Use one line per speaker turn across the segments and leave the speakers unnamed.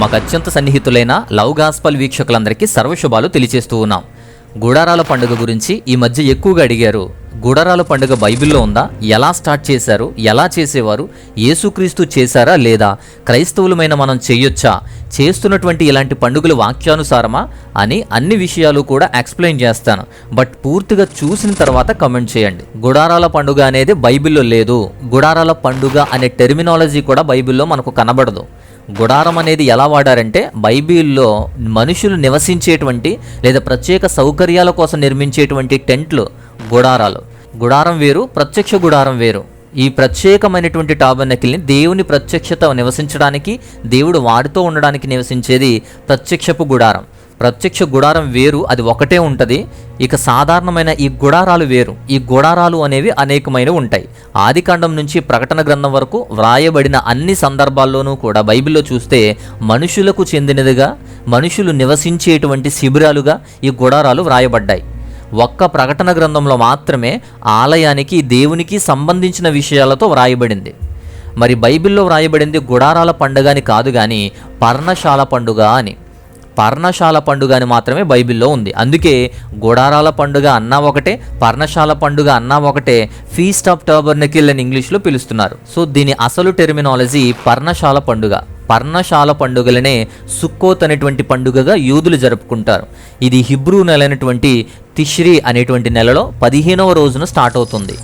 మాకు అత్యంత సన్నిహితులైన love gospel వీక్షకులందరికీ సర్వశుభాలు తెలియజేస్తూ ఉన్నాం. గుడారాల పండుగ గురించి ఈ మధ్య ఎక్కువగా అడిగారు. గుడారాల పండుగ బైబిల్లో ఉందా? ఎలా స్టార్ట్ చేశారు? ఎలా చేసేవారు? యేసుక్రీస్తు చేశారా లేదా? క్రైస్తవులమైన మనం చేయొచ్చా? చేస్తున్నటువంటి ఇలాంటి పండుగలు వాక్యానుసారమా? అని అన్ని విషయాలు కూడా ఎక్స్ప్లెయిన్ చేస్తాను. బట్ పూర్తిగా చూసిన తర్వాత కమెంట్ చేయండి. గుడారాల పండుగ అనేది బైబిల్లో లేదు. గుడారాల పండుగ అనే టెర్మినాలజీ కూడా బైబిల్లో మనకు కనబడదు. గుడారం అనేది ఎలా వాడారంటే బైబిల్లో మనుషులు నివసించేటువంటి లేదా ప్రత్యేక సౌకర్యాల కోసం నిర్మించేటువంటి టెంట్లు గుడారాలు. గుడారం వేరు ప్రత్యక్ష గుడారం వేరు. ఈ ప్రత్యేకమైనటువంటి టాబర్నకిల్ని దేవుని ప్రత్యక్షత నివసించడానికి దేవుడు వాడితో ఉండడానికి నివసించేది ప్రత్యక్షపు గుడారం. ప్రత్యక్ష గుడారం వేరు అది ఒకటే ఉంటుంది. ఇక సాధారణమైన ఈ గుడారాలు వేరు. ఈ గుడారాలు అనేవి అనేకమైనవి ఉంటాయి. ఆదికాండం నుంచి ప్రకటన గ్రంథం వరకు వ్రాయబడిన అన్ని సందర్భాల్లోనూ కూడా బైబిల్లో చూస్తే మనుషులకు చెందినదిగా మనుషులు నివసించేటువంటి శిబిరాలుగా ఈ గుడారాలు వ్రాయబడ్డాయి. ఒక్క ప్రకటన గ్రంథంలో మాత్రమే ఆలయానికి దేవునికి సంబంధించిన విషయాలతో వ్రాయబడింది. మరి బైబిల్లో వ్రాయబడింది గుడారాల పండుగ అని కాదు కానీ పర్ణశాల పండుగ అని. పర్ణశాల పండుగ అని మాత్రమే బైబిల్లో ఉంది. అందుకే గుడారాల పండుగ అన్నా ఒకటే పర్ణశాల పండుగ అన్నా ఒకటే ఫీస్ట్ ఆఫ్ టర్బర్నకిల్ అని ఇంగ్లీష్లో పిలుస్తున్నారు. సో దీని అసలు టెర్మినాలజీ పర్ణశాల పండుగ. పర్ణశాల పండుగలనే సుక్కోత్ అనేటువంటి పండుగగా యూదులు జరుపుకుంటారు. ఇది హిబ్రూ నెలైనటువంటి తిష్రీ అనేటువంటి నెలలో పదిహేనవ రోజున స్టార్ట్ అవుతుంది.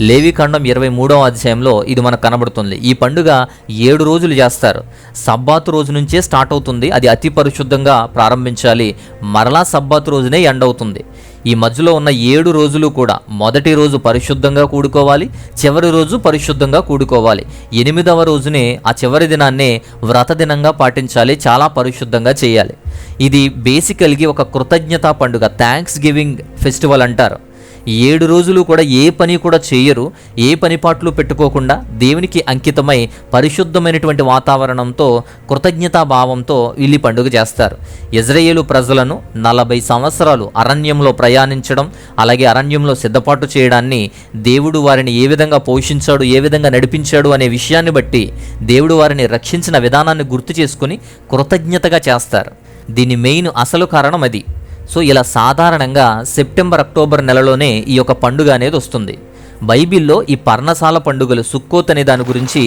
లేవికాండం ఇరవై మూడవ అధ్యాయంలో ఇది మనకు కనబడుతుంది. ఈ పండుగ ఏడు రోజులు చేస్తారు. సబ్బాతు రోజు నుంచే స్టార్ట్ అవుతుంది. అది అతి పరిశుద్ధంగా ప్రారంభించాలి. మరలా సబ్బాతు రోజునే ఎండ్ అవుతుంది. ఈ మధ్యలో ఉన్న ఏడు రోజులు కూడా మొదటి రోజు పరిశుద్ధంగా కూడుకోవాలి. చివరి రోజు పరిశుద్ధంగా కూడుకోవాలి. ఎనిమిదవ రోజునే ఆ చివరి దినాన్నే వ్రత దినంగా పాటించాలి. చాలా పరిశుద్ధంగా చేయాలి. ఇది బేసికల్గా ఒక కృతజ్ఞతా పండుగ థ్యాంక్స్ గివింగ్ ఫెస్టివల్ అంటారు. ఏడు రోజులు కూడా ఏ పని కూడా చేయరు ఏ పనిపాట్లు పెట్టుకోకుండా దేవునికి అంకితమై పరిశుద్ధమైనటువంటి వాతావరణంతో కృతజ్ఞతా భావంతో వీళ్ళు పండుగ చేస్తారు. ఇజ్రాయేలు ప్రజలను నలభై సంవత్సరాలు అరణ్యంలో ప్రయాణించడం అలాగే అరణ్యంలో సిద్ధపాటు చేయడాన్ని దేవుడు వారిని ఏ విధంగా పోషించాడు ఏ విధంగా నడిపించాడు అనే విషయాన్ని బట్టి దేవుడు వారిని రక్షించిన విధానాన్ని గుర్తు చేసుకుని కృతజ్ఞతగా చేస్తారు. దీని మెయిన్ అసలు కారణం అది. సో ఇలా సాధారణంగా సెప్టెంబర్ అక్టోబర్ నెలలోనే ఈ యొక్క పండుగ అనేది వస్తుంది. బైబిల్లో ఈ పర్ణశాల పండుగలు సుక్కోత్ అనే దాని గురించి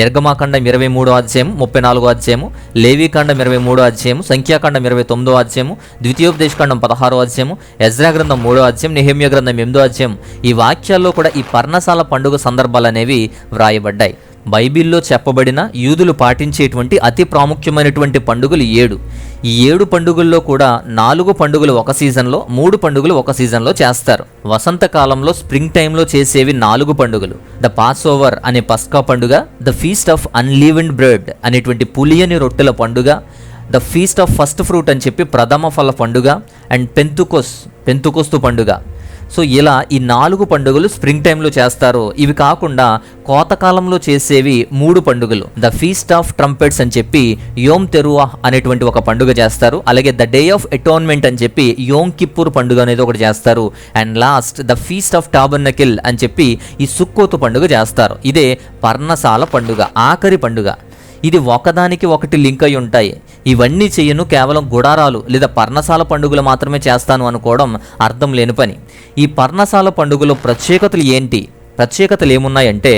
నిర్గమాకాండం ఇరవై మూడో అధ్యాయం ముప్పై నాలుగో అధ్యాయము లేవీకాండం ఇరవై మూడో అధ్యాయము సంఖ్యాకాండం ఇరవై తొమ్మిదో అధ్యాయము ద్వితీయోపదేశకాండం పదహారో అధ్యాయము ఎజ్రా గ్రంథం మూడో అధ్యాయం నిహమ్య గ్రంథం ఎనిమిదో అధ్యాయం ఈ వాక్యాల్లో కూడా ఈ పర్ణశాల పండుగ సందర్భాలు అనేవి వ్రాయబడ్డాయి. బైబిల్లో చెప్పబడిన యూదులు పాటించేటువంటి అతి ప్రాముఖ్యమైనటువంటి పండుగలు ఏడు. ఈ ఏడు పండుగల్లో కూడా నాలుగు పండుగలు ఒక సీజన్లో మూడు పండుగలు ఒక సీజన్లో చేస్తారు. వసంతకాలంలో స్ప్రింగ్ టైంలో చేసేవి నాలుగు పండుగలు. ద పాస్ ఓవర్ అనే పస్కా పండుగ the feast of unleavened bread అనేటువంటి పులియని రొట్టెల పండుగ the feast of first fruit అని చెప్పి ప్రథమ ఫల పండుగ అండ్ పెంతుకోస్ పెంతుకోస్తు పండుగ. సో ఇలా ఈ నాలుగు పండుగలు స్ప్రింగ్ టైంలో చేస్తారు. ఇవి కాకుండా కోతకాలంలో చేసేవి మూడు పండుగలు. ద ఫీస్ట్ ఆఫ్ ట్రంపెట్స్ అని చెప్పి యోమ్ తెరువా అనేటువంటి ఒక పండుగ చేస్తారు. అలాగే ద డే ఆఫ్ అటోన్మెంట్ అని చెప్పి యోమ్ కిప్పూర్ పండుగ అనేది ఒకటి చేస్తారు. And last the feast of tabernacle అని చెప్పి ఈ సుక్కోతు పండుగ చేస్తారు. ఇదే పర్ణశాల పండుగ ఆఖరి పండుగ. ఇది ఒకదానికి ఒకటి లింక్ అయి ఉంటాయి. ఇవన్నీ చేయను కేవలం గుడారాలు లేదా పర్ణశాల పండుగలు మాత్రమే చేస్తాను అనుకోవడం అర్థం లేని పని. ఈ పర్ణశాల పండుగలో ప్రత్యేకతలు ఏంటి? ప్రత్యేకతలు ఏమున్నాయంటే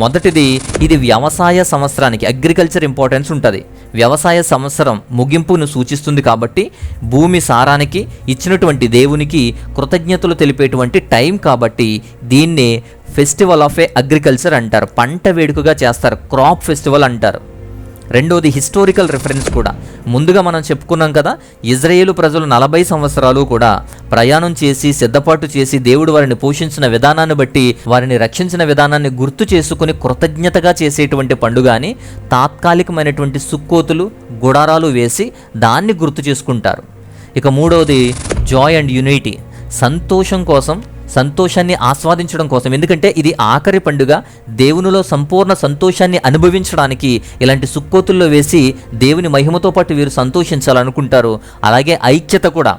మొదటిది ఇది వ్యవసాయ సంవత్సరానికి అగ్రికల్చర్ ఇంపార్టెన్స్ ఉంటుంది. వ్యవసాయ సంవత్సరం ముగింపును సూచిస్తుంది కాబట్టి భూమి సారానికి ఇచ్చినటువంటి దేవునికి కృతజ్ఞతలు తెలిపేటువంటి టైం కాబట్టి దీన్ని ఫెస్టివల్ ఆఫ్ ఏ అగ్రికల్చర్ అంటారు. పంట వేడుకగా చేస్తారు క్రాప్ ఫెస్టివల్ అంటారు. రెండోది హిస్టారికల్ రిఫరెన్స్ కూడా. ముందుగా మనం చెప్పుకున్నాం కదా ఇజ్రాయేలు ప్రజలు నలభై సంవత్సరాలు కూడా ప్రయాణం చేసి సిద్ధపాటు చేసి దేవుడు వారిని పోషించిన విధానాన్ని బట్టి వారిని రక్షించిన విధానాన్ని గుర్తు చేసుకుని కృతజ్ఞతగా చేసేటువంటి పండుగ అని తాత్కాలికమైనటువంటి సుక్కోతులు గుడారాలు వేసి దాన్ని గుర్తు చేసుకుంటారు. ఇక మూడవది జాయ్ అండ్ యూనిటీ సంతోషం కోసం సంతోషాన్ని ఆస్వాదించడం కోసం. ఎందుకంటే ఇది ఆఖరి పండుగ. దేవునిలో సంపూర్ణ సంతోషాన్ని అనుభవించడానికి ఇలాంటి సుక్కోతుల్లో వేసి దేవుని మహిమతో పాటు వీరు సంతోషించాలనుకుంటారు. అలాగే ఐక్యత కూడా.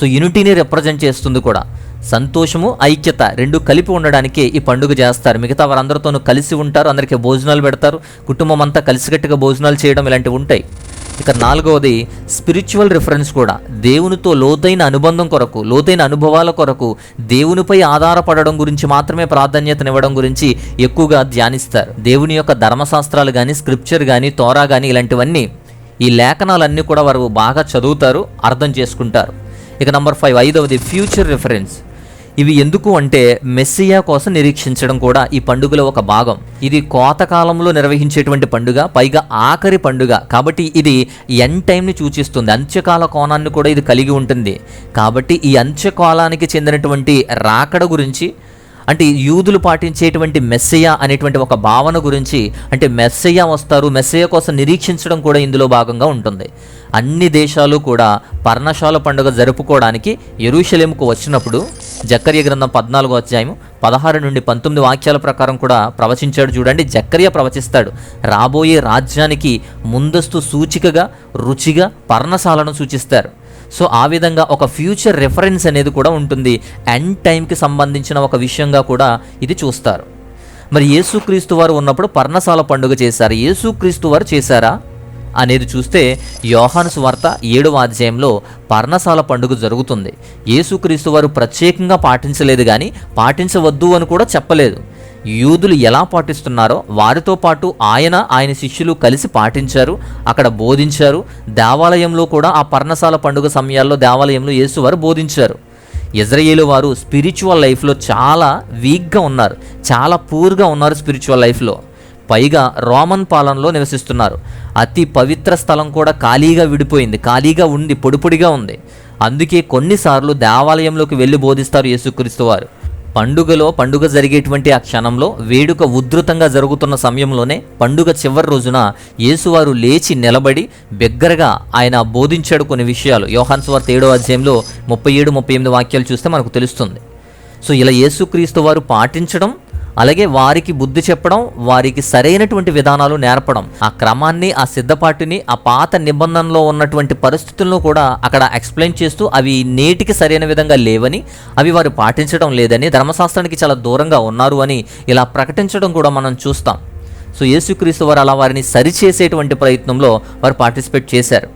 సో యూనిటీని రిప్రజెంట్ చేస్తుంది కూడా. సంతోషము ఐక్యత రెండు కలిపి ఉండడానికే ఈ పండుగ చేస్తారు. మిగతా వారందరితోనూ కలిసి ఉంటారు. అందరికీ భోజనాలు పెడతారు. కుటుంబం అంతా కలిసికట్టుగా భోజనాలు చేయడం ఇలాంటివి ఉంటాయి. ఇక నాలుగవది స్పిరిచువల్ రిఫరెన్స్ కూడా. దేవునితో లోతైన అనుబంధం కొరకు లోతైన అనుభవాల కొరకు దేవునిపై ఆధారపడడం గురించి మాత్రమే ప్రాధాన్యతనివ్వడం గురించి ఎక్కువగా ధ్యానిస్తారు. దేవుని యొక్క ధర్మశాస్త్రాలు కానీ స్క్రిప్చర్ కానీ తోరా కానీ ఇలాంటివన్నీ ఈ లేఖనాలన్నీ కూడా వారు బాగా చదువుతారు అర్థం చేసుకుంటారు. ఇక నంబర్ ఫైవ్ ఐదవది ఫ్యూచర్ రిఫరెన్స్ ఇవి ఎందుకు అంటే మెస్సియా కోసం నిరీక్షించడం కూడా ఈ పండుగలో ఒక భాగం. ఇది కోతకాలంలో నిర్వహించేటువంటి పండుగ పైగా ఆఖరి పండుగ. కాబట్టి ఇది ఎన్ టైంని సూచిస్తుంది. అంత్యకాల కోణాన్ని కూడా ఇది కలిగి ఉంటుంది. కాబట్టి ఈ అంత్యకాలానికి చెందినటువంటి రాకడ గురించి అంటే యూదులు పాటించేటువంటి మెస్సయ అనేటువంటి ఒక భావన గురించి అంటే మెస్సయ్య వస్తారు మెస్సయ కోసం నిరీక్షించడం కూడా ఇందులో భాగంగా ఉంటుంది. అన్ని దేశాలు కూడా పర్ణశాల పండుగ జరుపుకోవడానికి ఎరుషలేముకు వచ్చినప్పుడు జక్కర్య గ్రంథం పద్నాలుగో అధ్యాయం పదహారు నుండి పంతొమ్మిది వాక్యాల ప్రకారం కూడా ప్రవచించాడు చూడండి. జక్కర్య ప్రవచిస్తాడు. రాబోయే రాజ్యానికి ముందస్తు సూచికగా రుచిగా పర్ణశాలను సూచిస్తారు. సో ఆ విధంగా ఒక ఫ్యూచర్ రెఫరెన్స్ అనేది కూడా ఉంటుంది. ఎండ్ టైంకి సంబంధించిన ఒక విషయంగా కూడా ఇది చూస్తారు. మరి యేసుక్రీస్తు వారు ఉన్నప్పుడు పర్ణశాల పండుగ చేశారు. యేసుక్రీస్తు వారు చేశారా? అనేది చూస్తే యోహాను సువార్త ఏడవ అధ్యాయంలో పర్ణశాల పండుగ జరుగుతుంది. యేసుక్రీస్తు వారు ప్రత్యేకంగా పాటించలేదు కానీ పాటించవద్దు అని కూడా చెప్పలేదు. యూదులు ఎలా పాటిస్తున్నారో వారితో పాటు ఆయన ఆయన శిష్యులు కలిసి పాటించారు అక్కడ బోధించారు. దేవాలయంలో కూడా ఆ పర్ణశాల పండుగ సమయాల్లో దేవాలయంలో యేసువారు బోధించారు. ఇజ్రాయేలు వారు స్పిరిచువల్ లైఫ్లో చాలా వీక్గా ఉన్నారు చాలా పూర్గా ఉన్నారు స్పిరిచువల్ లైఫ్లో. పైగా రోమన్ పాలనలో నివసిస్తున్నారు. అతి పవిత్ర స్థలం కూడా ఖాళీగా విడిపోయింది. ఖాళీగా ఉండి పొడిపొడిగా ఉంది. అందుకే కొన్నిసార్లు దేవాలయంలోకి వెళ్ళి బోధిస్తారు యేసుక్రీస్తు వారు. పండుగలో పండుగ జరిగేటువంటి ఆ క్షణంలో వేడుక ఉధృతంగా జరుగుతున్న సమయంలోనే పండుగ చివరి రోజున యేసువారు లేచి నిలబడి బిగ్గరగా ఆయన బోధించాడు కొన్ని విషయాలు. యోహాన్ స్వార్త ఏడో అధ్యాయంలో ముప్పై ఏడు ముప్పై ఎనిమిది వాక్యాలు చూస్తే మనకు తెలుస్తుంది. సో ఇలా యేసుక్రీస్తు వారు పాటించడం అలాగే వారికి బుద్ధి చెప్పడం వారికి సరైనటువంటి విధానాలు నేర్పడం ఆ క్రమాన్ని ఆ సిద్ధపాటిని ఆ పాత నిబంధనలో ఉన్నటువంటి పరిస్థితులను కూడా అక్కడ ఎక్స్ప్లెయిన్ చేస్తూ అవి నేటికి సరైన విధంగా లేవని అవి వారు పాటించడం లేదని ధర్మశాస్త్రానికి చాలా దూరంగా ఉన్నారు అని ఇలా ప్రకటించడం కూడా మనం చూస్తాం. సో యేసుక్రీస్తు వారు అలా వారిని సరిచేసేటువంటి ప్రయత్నంలో వారు పార్టిసిపేట్ చేశారు.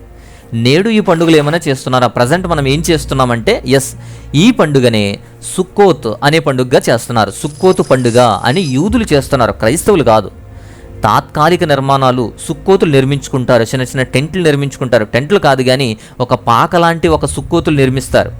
నేడు ఈ పండుగలు ఏమైనా చేస్తున్నారా? ప్రజెంట్ మనం ఏం చేస్తున్నామంటే ఎస్ ఈ పండుగనే సుక్కోత్ అనే పండుగగా చేస్తున్నారు. సుక్కోతు పండుగ అని యూదులు చేస్తున్నారు క్రైస్తవులు కాదు. తాత్కాలిక నిర్మాణాలు సుక్కోతులు నిర్మించుకుంటారు చిన్న చిన్న టెంట్లు నిర్మించుకుంటారు. టెంట్లు కాదు కానీ ఒక పాక లాంటి ఒక సుక్కోతులు నిర్మిస్తారు.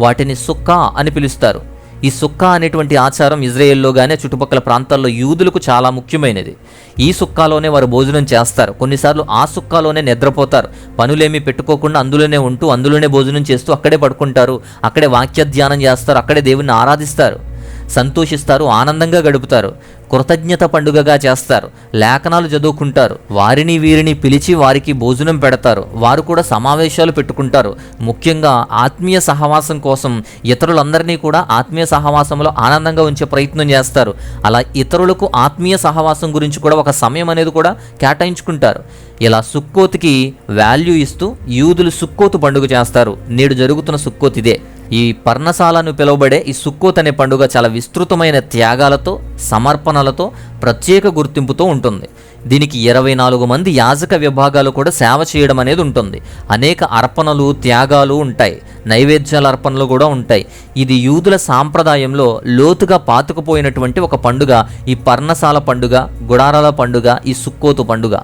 వాటిని సుక్కా అని పిలుస్తారు. ఈ సుక్కా అనేటువంటి ఆచారం ఇజ్రాయెల్లో కానీ చుట్టుపక్కల ప్రాంతాల్లో యూదులకు చాలా ముఖ్యమైనది. ఈ సుక్కాలోనే వారు భోజనం చేస్తారు. కొన్నిసార్లు ఆ సుక్కాలోనే నిద్రపోతారు. పనులేమీ పెట్టుకోకుండా అందులోనే ఉంటూ అందులోనే భోజనం చేస్తూ అక్కడే పడుకుంటారు. అక్కడే వాక్య ధ్యానం చేస్తారు. అక్కడే దేవుణ్ణి ఆరాధిస్తారు. సంతోషిస్తారు ఆనందంగా గడుపుతారు కృతజ్ఞత పండుగగా చేస్తారు లేఖనాలు చదువుకుంటారు వారిని వీరిని పిలిచి వారికి భోజనం పెడతారు వారు కూడా సమావేశాలు పెట్టుకుంటారు. ముఖ్యంగా ఆత్మీయ సహవాసం కోసం ఇతరులందరినీ కూడా ఆత్మీయ సహవాసంలో ఆనందంగా ఉంచే ప్రయత్నం చేస్తారు. అలా ఇతరులకు ఆత్మీయ సహవాసం గురించి కూడా ఒక సమయం అనేది కూడా కేటాయించుకుంటారు. ఇలా సుక్కోతికి వాల్యూ ఇస్తూ యూదులు సుక్కోతు పండుగ చేస్తారు. నేడు జరుగుతున్న సుక్కోత్ ఇదే ఈ పర్ణశాలను పిలువబడే ఈ సుక్కోత్ అనే పండుగ చాలా విస్తృతమైన త్యాగాలతో సమర్పణలతో ప్రత్యేక గుర్తింపుతో ఉంటుంది. దీనికి ఇరవై నాలుగు మంది యాజక విభాగాలు కూడా సేవ చేయడం అనేది ఉంటుంది. అనేక అర్పణలు త్యాగాలు ఉంటాయి. నైవేద్యాల అర్పణలు కూడా ఉంటాయి. ఇది యూదుల సాంప్రదాయంలో లోతుగా పాతుకుపోయినటువంటి ఒక పండుగ. ఈ పర్ణశాల పండుగ గుడారాల పండుగ ఈ సుక్కోతు పండుగ.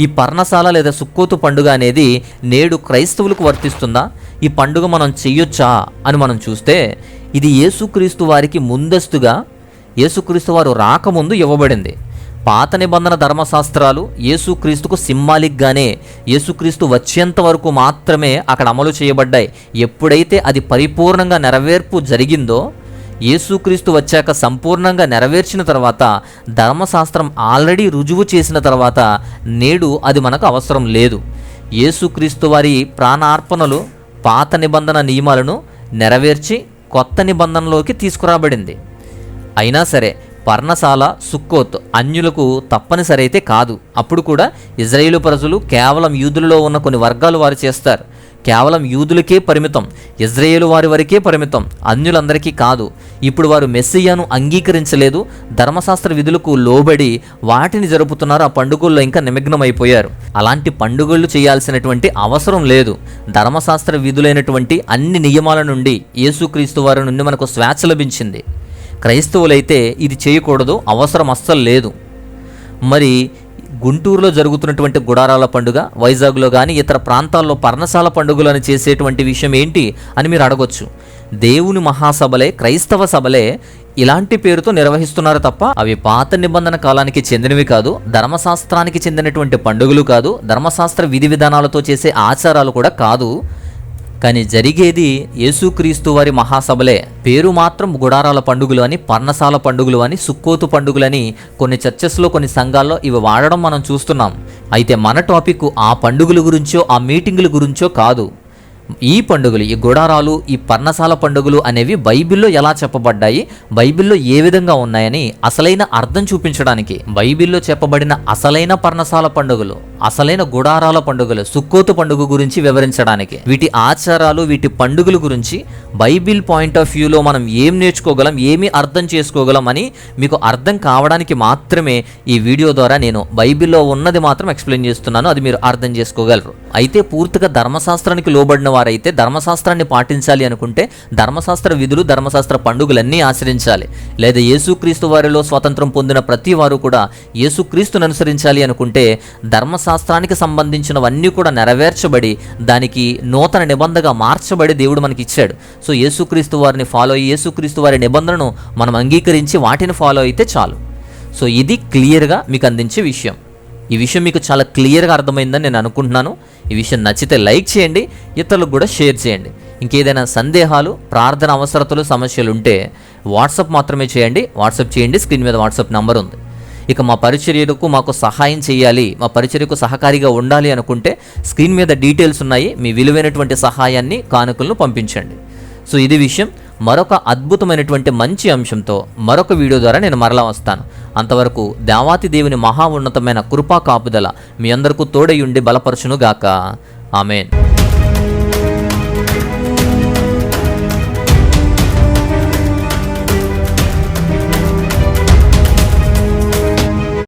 ఈ పర్ణశాల లేదా సుక్కోతు పండుగ అనేది నేడు క్రైస్తవులకు వర్తిస్తుందా? ఈ పండుగ మనం చెయ్యొచ్చా అని మనం చూస్తే ఇది యేసుక్రీస్తు వారికి ముందస్తుగా యేసుక్రీస్తు వారు రాకముందు ఇవ్వబడింది. పాత నిబంధన ధర్మశాస్త్రాలు యేసుక్రీస్తుకు సింబాలిక్గానే యేసుక్రీస్తు వచ్చేంత వరకు మాత్రమే అక్కడ అమలు చేయబడ్డాయి. ఎప్పుడైతే అది పరిపూర్ణంగా నెరవేర్పు జరిగిందో యేసుక్రీస్తు వచ్చాక సంపూర్ణంగా నెరవేర్చిన తర్వాత ధర్మశాస్త్రం ఆల్రెడీ రుజువు చేసిన తర్వాత నేడు అది మనకు అవసరం లేదు. యేసుక్రీస్తు వారి ప్రాణార్పణలు పాత నిబంధన నియమాలను నెరవేర్చి కొత్త నిబంధనలోకి తీసుకురాబడింది. అయినా సరే పర్ణశాల సుక్కోత్ అన్యులకు తప్పనిసరి అయితే కాదు. అప్పుడు కూడా ఇజ్రాయేలు ప్రజలు కేవలం యూదులలో ఉన్న కొన్ని వర్గాలు వారు చేస్తారు. కేవలం యూదులకే పరిమితం ఇజ్రాయేలు వారి వరకే పరిమితం అన్యులందరికీ కాదు. ఇప్పుడు వారు మెస్సియాను అంగీకరించలేదు ధర్మశాస్త్ర విధులకు లోబడి వాటిని జరుపుతున్నారు ఆ పండుగల్లో ఇంకా నిమగ్నమైపోయారు. అలాంటి పండుగలు చేయాల్సినటువంటి అవసరం లేదు. ధర్మశాస్త్ర విధులైనటువంటి అన్ని నియమాల నుండి యేసుక్రీస్తు వారి నుండి మనకు స్వేచ్ఛ లభించింది. క్రైస్తవులైతే ఇది చేయకూడదు అవసరం అస్సలు లేదు. మరి గుంటూరులో జరుగుతున్నటువంటి గుడారాల పండుగ వైజాగ్లో కానీ ఇతర ప్రాంతాల్లో పర్ణశాల పండుగలను చేసేటువంటి విషయం ఏంటి అని మీరు అడగొచ్చు. దేవుని మహాసభలే క్రైస్తవ సభలే ఇలాంటి పేరుతో నిర్వహిస్తున్నారు తప్ప అవి పాత నిబంధన కాలానికి చెందినవి కాదు ధర్మశాస్త్రానికి చెందినటువంటి పండుగలు కాదు ధర్మశాస్త్ర విధి విధానాలతో చేసే ఆచారాలు కూడా కాదు. కానీ జరిగేది యేసుక్రీస్తు వారి మహాసభలే. పేరు మాత్రం గుడారాల పండుగలు అని పర్ణశాల పండుగలు అని సుక్కోతు పండుగలని కొన్ని చర్చెస్లో కొన్ని సంఘాల్లో ఇవి వాడడం మనం చూస్తున్నాం. అయితే మన టాపిక్ ఆ పండుగల గురించో ఆ మీటింగుల గురించో కాదు. ఈ పండుగలు ఈ గుడారాలు ఈ పర్ణశాల పండుగలు అనేవి బైబిల్లో ఎలా చెప్పబడ్డాయి బైబిల్లో ఏ విధంగా ఉన్నాయని అసలైన అర్థం చూపించడానికి బైబిల్లో చెప్పబడిన అసలైన పర్ణశాల పండుగలు అసలైన గుడారాల పండుగలు సుక్కోతు పండుగ గురించి వివరించడానికి వీటి ఆచారాలు వీటి పండుగల గురించి బైబిల్ పాయింట్ ఆఫ్ వ్యూలో మనం ఏం నేర్చుకోగలం ఏమి అర్థం చేసుకోగలం అని మీకు అర్థం కావడానికి మాత్రమే ఈ వీడియో ద్వారా నేను బైబిల్లో ఉన్నది మాత్రం ఎక్స్ప్లెయిన్ చేస్తున్నాను అది మీరు అర్థం చేసుకోగలరు. అయితే పూర్తిగా ధర్మశాస్త్రానికి లోబడిన వారైతే ధర్మశాస్త్రాన్ని పాటించాలి అనుకుంటే ధర్మశాస్త్ర విధులు ధర్మశాస్త్ర పండుగలన్నీ ఆచరించాలి. లేదా యేసుక్రీస్తు వారిలో స్వాతంత్రం పొందిన ప్రతి వారు కూడా యేసుక్రీస్తును అనుసరించాలి అనుకుంటే ధర్మశాస్త్రానికి సంబంధించినవన్నీ కూడా నెరవేర్చబడి దానికి నూతన నిబంధనగా మార్చబడి దేవుడు మనకి ఇచ్చాడు సో యేసుక్రీస్తు వారిని ఫాలో అయ్యి యేసుక్రీస్తు వారి నిబంధనను మనం అంగీకరించి వాటిని ఫాలో అయితే చాలు. సో ఇది క్లియర్గా మీకు అందించే విషయం. ఈ విషయం మీకు చాలా క్లియర్గా అర్థమైందని నేను అనుకుంటున్నాను. ఈ విషయం నచ్చితే లైక్ చేయండి ఇతరులకు కూడా షేర్ చేయండి. ఇంకేదైనా సందేహాలు ప్రార్థన అవసరతలు సమస్యలు ఉంటే వాట్సాప్ మాత్రమే చేయండి. వాట్సాప్ చేయండి స్క్రీన్ మీద వాట్సాప్ నంబర్ ఉంది. ఇక మా పరిచర్యకు మాకు సహాయం చేయాలి మా పరిచర్యకు సహకారిగా ఉండాలి అనుకుంటే స్క్రీన్ మీద డీటెయిల్స్ ఉన్నాయి. మీ విలువైనటువంటి సహాయాన్ని కానుకలను పంపించండి. సో ఇది విషయం. మరొక అద్భుతమైనటువంటి మంచి అంశంతో మరొక వీడియో ద్వారా నేను మరలా వస్తాను. అంతవరకు దేవాతి దేవుని మహా ఉన్నతమైన కృపా కాపుదల మీ అందరికీ తోడయుండి బలపరచును గాక ఆమెన్.